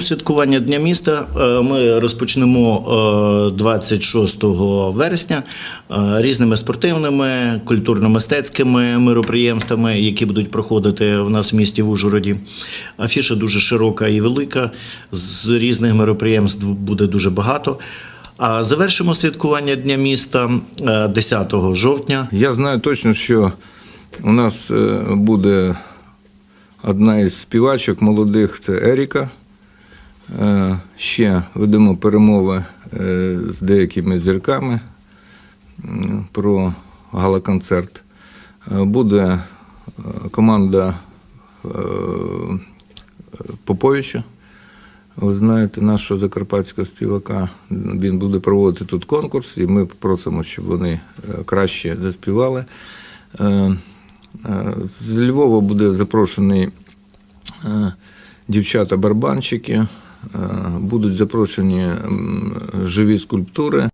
Святкування Дня міста е, ми розпочнемо е, 26 вересня е, різними спортивними, культурно-мистецькими мироприємствами, які будуть проходити в нас в місті в Ужгороді. Афіша дуже широка і велика. З різних мироприємств буде дуже багато. А завершимо святкування Дня міста е, 10 жовтня. Я знаю точно, що у нас е, буде одна із співачок молодих це Еріка. Е, Ще ведемо перемови е, з деякими зірками про галоконцерт. Е, Буде команда Поповича. Ви знаєте, нашого закарпатського співака. Він буде проводити тут конкурс, і ми просимо, щоб вони краще заспівали. З Львова буде запрошений дівчата-барабанщики, е, будуть запрошені живі скульптури.